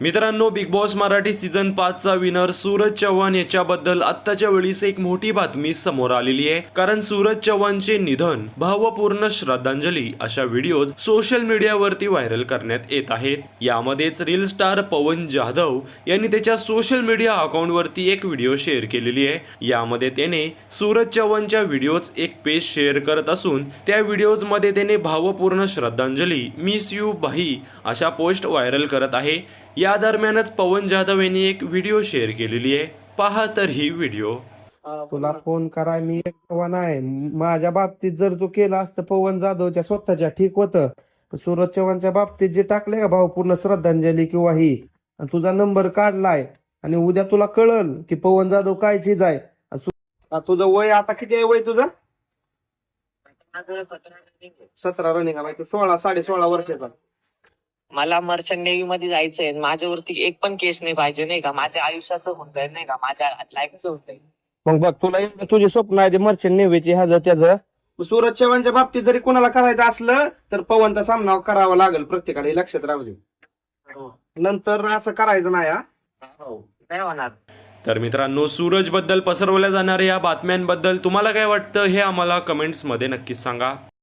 मित्रांनो big boss Marathi season पाचचा winner Suraj Chavan याच्याबद्दल आत्ताच्या वेळीस एक मोठी बातमी समोर आलेली आहे. कारण सूरज चव्हाणचे निधन भावपूर्ण श्रद्धांजली अशा व्हिडिओज सोशल मीडियावरती व्हायरल करण्यात येत आहेत. यामध्येच रील स्टार पवन जाधव यांनी त्याच्या सोशल मीडिया अकाउंटवरती एक व्हिडिओ शेअर केलेली आहे. यामध्ये त्याने सूरज चव्हाणच्या व्हिडिओज एक पेज शेअर करत असून त्या व्हिडिओजमध्ये त्याने भावपूर्ण श्रद्धांजली मिस यू बाही अशा पोस्ट व्हायरल करत आहे. या दरम्यानच पवन जाधव यांनी एक व्हिडिओ शेअर केलेली आहे. पहा तर ही व्हिडिओ. तुला फोन कराय मी नाही. माझ्या बाबतीत जर तू केलं असतं पवन जाधवच्या स्वतःच्या ठीक होतं. सुरज सूरज चव्हाणच्या बाबतीत जे टाकले का भाऊ पूर्ण श्रद्धांजली किंवा ही. तुझा नंबर काढलाय. आणि उद्या तुला कळल की पवन जाधव काय चीज आहे तुझं वय आता किती आहे वय तुझं? सतरा रनिंग तू सोळा साडे सोळा वर्षाचा. मला मर्चंट नेव्ही मध्ये जायचंय. माझ्यावरती एक पण केस नाही पाहिजे नाही का? माझ्या आयुष्याचं होऊन जाईल नाही का? माझ्या लाईफचं होऊन जाईल. मग बघ तुला तुझे स्वप्न आहे ते मर्चंट नेव्हीचे ह्याचं त्याचं सूरज चव्हाणच्या बाबतीत जरी कोणाला करायचं असलं तर पवनचा सामना करावा लागेल प्रत्येकाला हे लक्षात राहू दे. नंतर असं करायचं नाही हा? नाही होणार. तर मित्रांनो सूरजबद्दल पसरवल्या जाणाऱ्या या बातम्यांबद्दल तुम्हाला काय वाटतं हे आम्हाला कमेंट्समध्ये नक्कीच सांगा.